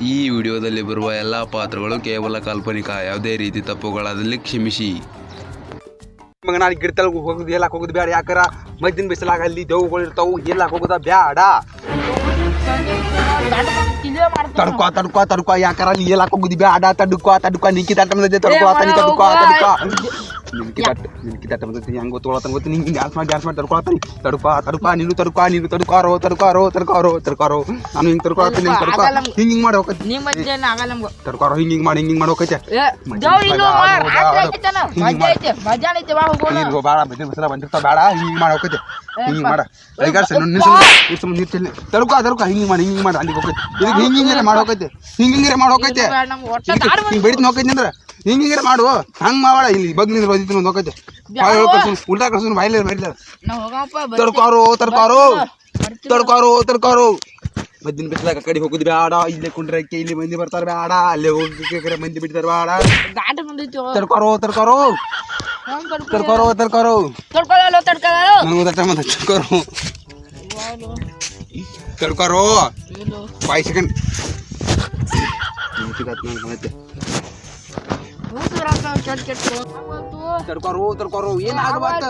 ಈ ವಿಡಿಯೋದಲ್ಲಿ ಬರುವ ಎಲ್ಲ ಪಾತ್ರಗಳು ಕೇವಲ ಕಾಲ್ಪನಿಕ, ಯಾವುದೇ ರೀತಿ ತಪ್ಪುಗಳಾದಲ್ಲಿ ಕ್ಷಮಿಸಿ. ಮಗ ಗಿಡ ಗಿಡತಲ್ ಹೋಗುದು ಎಲ್ಲ ಹೋಗುದು ಬೇಡ ಯಾಕರ ಮದ್ದಿನ ಬಿಸಿಲಾಗ ಅಲ್ಲಿ ದೇವುಗಳು ಇರ್ತಾವು ಎಲ್ಲ ಹೋಗುದ ಬ್ಯಾಡ. ತಡ್ಕೋ ತಡ್ಕೋ ತಡ್ಕೋ, ಯಾಕರ ನೀ ಎಲ್ಲ ಹೋಗುದು ಬ್ಯಾಡ, ತಡ್ಕೋ ತಡ್ಕೋ ನಿಂಕಿ ತಡ್ಕೋ ತಡ್ಕೋ ತಡ್ಕೋ. Ya. kita kita teman-teman yang gue tolak gue tinggi nggak asma asma taruh nih. Taruh kar taruh kani lu taruh nih lu taruh karo taruh karo taruh karo taruh karo anu yang taruh kolatan nih taruh karo hinging mana oke, ni macam eh, nak alam gue taruh karo hinging mana hinging mana oke ya. ya jauh ini mar. ada kita na aja aja, baca coba aku gue ini gue bala betul masalah bantu tak bala hinging oke kat hinging mana, ya. eh, lagi kan senun nisun nisun nisun taruh karo taruh karo hinging mana, hinging maro andi ini hinging maro kat hinging maro kat hinging maro kat ini berit nokit nandra ಹಿಂಗಿರೆ ಮಾಡು ಹಂಗ್ ಮಾಡ ಇಲ್ಲಿ ಬಗ್ ನಿಂದ್ರ ಓದಿತ್ತು ಒಂದು ಹೋಗೈತೆ ಉಲ್ಟಾ ಕಳ್ಸು ಬಾಯ್ಲೆ ಬಾಯ್ಲೆ. ನಾವ್ ಹೋಗಪ್ಪ ಬರ್ತೀವಿ. ತಡ್ಕೋರು ತಡ್ಕೋರು. ಬರ್ತೀವಿ. ತಡ್ಕೋರು ತಡ್ಕೋರು. ಮದ್ದಿನ ಬಿಸಿಲಾಗ ಆ ಕಡೆ ಹೋಗುದು ಬೇಡ ಇಲ್ಲೇ ಕುಂಡ್ರಕ್ಕೆ ಇಲ್ಲಿ ಮಂದಿ ಬರ್ತಾರ ಬೇಡ ಅಲ್ಲೇ ಹೋಗಿ ಮಂದಿ ಬಿಡ್ತಾರ ಬೇಡ ದಾಟ ಬಂದೈತಿ ಓ. ತಡ್ಕೋರು ತಡ್ಕೋರು. ಹೆಂಗ್ ತಡ್ಕೊ- ತಡ್ಕೋರು ತಡ್ಕೋರು. ತಡ್ಕೊಳ್ಳಲ್ಲ ತಡ್ಕೊಳ್ಳಲ್ಲ ನನಗೂ ದಟ್ಟ ಮತ್ತೆ ತಡ್ಕೋರು. ತಡ್ಕೋರು. ಇದು. ಫೈವ್ ಸೆಕೆಂಡ್ ಮೂರ್ ತಡ್ಕೊರು ತಡ್ಕೊರು. ಏನ್ ಆಗಬಾತ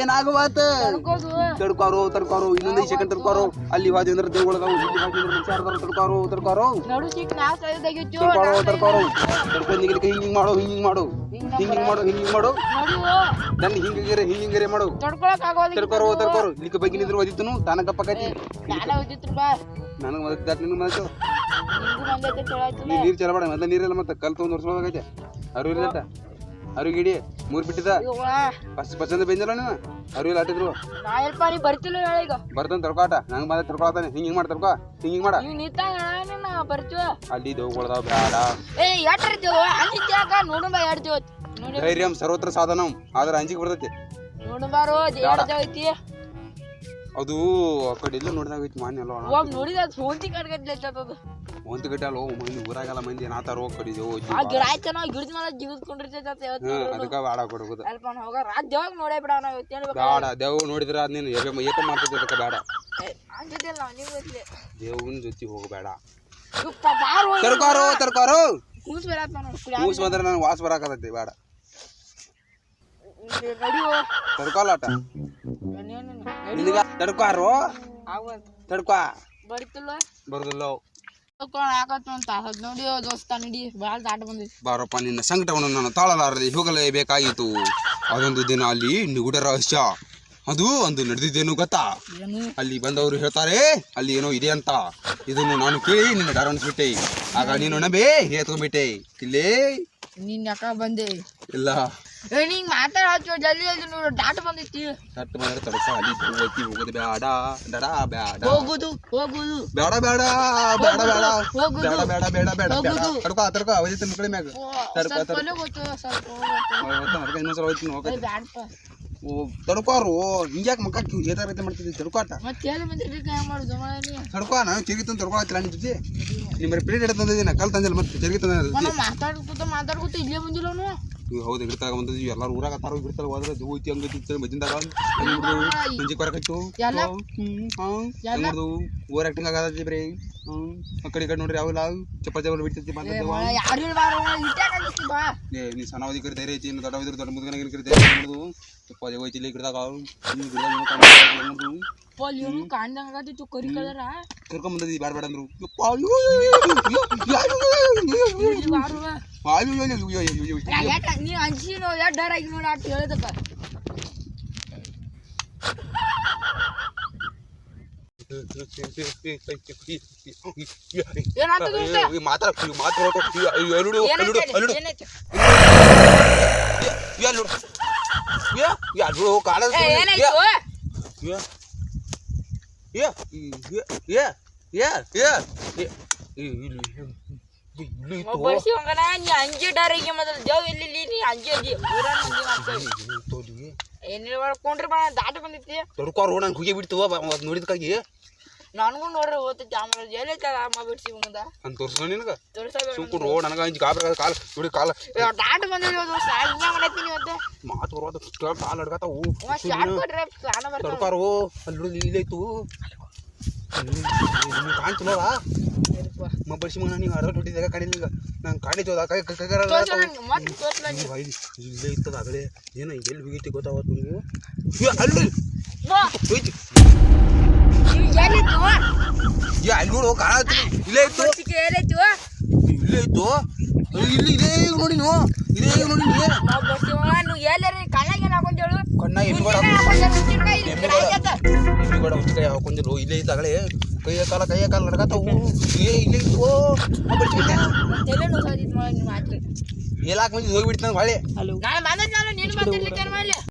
ಏನ್ ಆಗಬಾತ ಇನ್ನೊಂದು ಅಲ್ಲಿ ಹಿಂಗ ಮಾಡು ಹಿಂಗೆ ಮಾಡು. ಹಿಂಗೆ ಮಾಡು ಮಾಡು. ನನ್ನ ಹಿಂಗ ಹಿಂಗಿರೆ ಮಾಡು. ನನಗೆ ನೀರು ಚಲಬೇಡ ಮತ್ತೆ ನೀರೆಲ್ಲ ಮತ್ತೆ ಕಲ್ ತೊಗೊಂಡು ವರ್ಷ ಅರಿವಿಲ್ಲ ಇಲ್ಲ ಅರು ಗಿಡಿ ಮೂರ್ ಬಿಟ್ಟಿದ ಫಸ್ಟ್ ಪಸಂದ ಬೆಂದಿಲ್ಲ ನೀನು? ಅರಿವಿಲ್ಲ ಆಟಿದ್ರು ನಾ ಬರ್ತಿಲ್ಲ ಹೇಳ ಈಗ. ಬರ್ತಾನೆ ತಡ್ಕೋಟ ನಂಗೆ ಬಂದ ತರ್ಕೊಳತಾನೆ ಹಿಂಗೆ ಹಿಂಗೆ ಮಾಡಿ ಹಿಂಗೆ ಹಿಂಗೆ ಮಾಡ. ನೀವು ನಿಂತಾಗ ನಾ ಬರ್ತೀವ? ಅಲ್ಲಿ ದೇವುಗಳದಾವ ಬೇಡ. ಏ ಅಂಜಿತ್ಯಾಕ ನೋಡು ಬಾ ಧೈರ್ಯಂ ಸರ್ವತ್ರ ಸಾಧನಂ. ಆದ್ರೆ ಅಂಜಿಗೆ ಬರ್ತೈತಿ. ನೋಡು ಬಾರೋ ಐತಿ ಅದು ಆ ಕಡೆ ಎಲ್ಲ ನೋಡಿದಾಗ ಐತಿ ಮಾನ್ಯ ಹೋಗ್ ನೋಡಿದ ಸೋಂತಿ ಕಡ್ಗಟ್ಲೆ ಅದು. ಒಂದು ಗಂಟೆ ಅಲ್ಲ ಮಂದಿ ಊರಾಗಲ್ಲ ಮಂದಿ ಏನಾತಾರ ಹೋಗಿ ಕಡೆ ದೇವು ಆ ಗಿಡ ಆಯ್ತ ನಾವು ಗಿಡದ ಮೇಲೆ ಜಿಗಿದ್ಕೊಂಡಿರ್ತೈತೆ ಅದಕ್ಕೆ ಬೇಡ ಕೊಡೋದು. ಅಲ್ಪ ಹೋಗ ನೋಡೇ ಬಿಡ ನಾವು ಬೇಡ ದೇವ್ ನೋಡಿದ್ರೆ ಅದ್ ನೀನು ಏಕ ಏಕ ಮಾಡ್ತೈತಿ ಅದಕ್ಕೆ ಬೇಡ. ನಾವು ನೀವು ದೇವನ ಜೊತೆ ಹೋಗಬೇಡ ತರ್ಕಾರೋ ತರ್ಕಾರೋ. ಕೂಸ್ ಬರತ್ತ ಬಂದ್ರೆ ನಾನು ವಾಸ ಬೇಡ. ತಡ್ಕೊಲಾಟ ನಿನಗ ತಡ್ಕೋ ಬರೋದಿಲ್ಲ. ಅದ್ ನಿನ್ನ ಸಂಕಟವನ್ನು ನಾನು ತಾಳಲಾರದೆ ಹೋಗಲೇಬೇಕಾಯಿತು ಅದೊಂದು ದಿನ ಅಲ್ಲಿ ನಿಗೂಢ ರಹಸ್ಯ ಅದು ಒಂದು ನಡೆದಿದ್ದೇನು ಗೊತ್ತಾ ಅಲ್ಲಿ ಬಂದವರು ಹೇಳ್ತಾರೆ ಅಲ್ಲಿ ಏನೋ ಇದೆ ಅಂತ ಇದನ್ನು ನಾನು ಕೇಳಿ ನಿನ್ನ ಡರ ಅನ್ಸ್ಬಿಟ್ಟೆ ಆಗ ನೀನು ನಂಬೆ ಹೇತ್ಕೊಂಡ್ಬಿಟ್ಟೆ ಇಲ್ಲೇ ನಿನ್ನ ಯಾಕ ಬಂದೆ ಇಲ್ಲ ನೀನ್ ಮಾತಾಡ ಹಚ್ಚು ಜಲ್ದಿ ಜಲ್ದಿ ನೋಡು ಡಾಟ್ ಬಂದೈತಿ. ತಟ್ಟು ಬಂದ್ರೆ ತಡಸ ಅಲ್ಲಿ ಹೋಗಿ ಹೋಗೋದು ಬೇಡ ಡಡ ಬೇಡ. ಹೋಗುದು ಹೋಗುದು. ಬೇಡ ಬೇಡ ಬೇಡ ಬೇಡ. ಹೋಗುದು. ಬೇಡ ಬೇಡ ಬೇಡ ಬೇಡ ಬೇಡ. ಹೋಗುದು. ತಡ್ಕೊ ತಡ್ಕೊ ಅವಧಿ ತಿನ್ನ ಕಡೆ ಮ್ಯಾಗ. ತಡ್ಕೊ ತಡ್ಕೊ. ಇನ್ನೊಂದ್ಸಲ ಹೋಗ್ತೀನಿ ಬ್ಯಾಡಪ್ಪ. ಓ ತಡ್ಕೋರು ಹಿಂಗ್ಯಾಕೆ ಮಕ್ಕ ಏತಾರ ರೀತಿ ಮಾಡ್ತಿದ್ದೆ? ತಡ್ಕೋಟ ತಡ್ಕೋ ನಾನು ತಿರುಗಿ ತಂದು ತಡ್ಕೊಳತ್ತಿಲ್ಲ ನಿನ್ನ ಜೊತೆ ನಿಮ್ಮ ಪ್ಲೇಟ್ ಹಿಡಿದು ತಂದಿದ್ದೀನಿ ಕಲ್ ತಂದಿಲ್ಲ ಮತ್ತೆ ತಿರುಗಿ ತಂದ ಮನ ಮಾತಾಡ್ಕೊತ ಮಾತಾಡ್ಕೊತ ಇಲ್ಲೇ ಬಂದಿಲ್ಲ ಅವನು. ನೀವು ಹೌದು ಹಿಡ್ತಾಗ ಬಂದದ್ದು ಎಲ್ಲರೂ ಊರಾಗ ತಾರು ಹಿಡ್ತಾರೆ ಹೋದ್ರೆ ಜೂ ಐತಿ ಹಂಗ ತಿಂತೇಳಿ ಮುಂಜಿ ಕೊರಕತ್ತು ನೋಡ್ದು? Or acting ಆಗದಿ ಬ್ರಿ? ಹ್ಞೂ ಆ ಕಡೆ ಕಡೆ ನೋಡ್ರಿ ಅವೆಲ್ಲ ಚಪ್ಪಲ್ ಚಪ್ಪಲ್ ಬಿಡ್ತೈತಿ ಏ ಸಣ್ಣ ಅವಧಿ ಕರಿ ಧೈರ್ಯ ಐತಿ ದೊಡ್ಡ ಅವಧಿ ದೊಡ್ಡ ಮುದ್ಗನಾಗಿರ್ತಾರೆ ಧೈರ್ಯ ನೋಡ್ದು? ಚಪ್ಪಲ್ ಹೋಯ್ತಿ ಇಲ್ಲಿ ಗಿಡದಾಗ. ಗಿಡದಾಗ ಪಾಲಿಯೋನು ಕಾಣ್ದಂಗಾಗತ್ತಿತ್ತು ಕರಿ ಕಲರ ಕರ್ಕೊಂಡ್ ಬಂದದಿ ಬ್ಯಾಡ ಬ್ಯಾಡ ಅಂದ್ರು ಪಾಲಿಯೋ ನೀ ಅನ್ಸಿ ನೋ ಯಾ ಡರ್ ಆಗಿ ನೋಡ ಅಟ್ ಹೇಳದಪ್ಪ ಮಾತ್ರ ಮಾತ್ರ ಕಾಲ ಏ ಇಗೆ ಯಾ ಯಾ ಯಾ ಇ ಲಿತು ಬಾಸಿಂಗ್ ಕಣಾ ನಿಂಗೆ ದಾರಿ ಗೆ ಬಂದಿ ಬರ್ತೀ ಇಂತೋದು ಏ ನೀರ್ ಬರ್ಕೊಂಡ್ರೆ ಬಾ ದಾಟ ಬಂದಿತಿ ನೋಡಿದ್ಕಾಗಿ. ನನಗೂ ನೋಡ್ರಿ ಓದ್ತೈತಿ ಆಮೇಲೆ ಎಲ್ಲಿ ಅಮ್ಮ ಬಿಡ್ಸಿ ಮುಂದ ಅಂತ ತೋರ್ಸೋ ನಿನಗ. ಸುಮ್ಕು ನನಗ ಹಿಂಗೆ ಗಾಬ್ರ ಕಾಲ ನೋಡಿ ಕಾಲ. ಡಾಟ್ ಬಂದಿಲ್ಲ ಮಾಡತ್ತೀನಿ ಮಾತು ಬರೋದು ಕಾಲ ಅಡ್ಗತಾವು ತಡ್ಕಾರು ಅಲ್ಲಿ ಇಲ್ಲೈತು ಕಾಣ್ತಿಲ್ಲವ ಮಬ್ಬಳ್ಸಿ ಮಗ ನೀವು ಅರ್ಧ ಹೊಟ್ಟಿದ್ದಾಗ ಕಡೆ ನಿಂಗೆ ನಂಗೆ. ಇಲ್ಲಿ ಇಲ್ಲೇ ಇತ್ತದ ಎಲ್ಲಿ ಹೋಗೈತಿ ಅಲ್ಲಿ. ನೋಡು ಕಾಣ ಇಲ್ಲೇ ಇತ್ತು ಇಲ್ಲೇ ಇತ್ತು ಇಲ್ಲಿ ಇದೇ ನೋಡಿ ನೀವು ಇದೇ ನೋಡಿ ಕಣ್ಣ ಎಮ್ಮಿಗೋಡ ಹುಚ್ಚ ಕೈ ಹಾಕೊಂಡಿರು ಇಲ್ಲೇ ಇದ್ದಾಗಲೇ ಕೈಯ ಕಾಲ ಕೈಯ ಕಾಲ ನಡ್ಕತ್ತವು ಇಲ್ಲೇ ಇಲ್ಲೇ ಇತ್ತು ಎಲ್ಲಾಕ್ ಮಂದಿ ಹೋಗ್ಬಿಡ್ತಾನೆ ಹೊಳೆ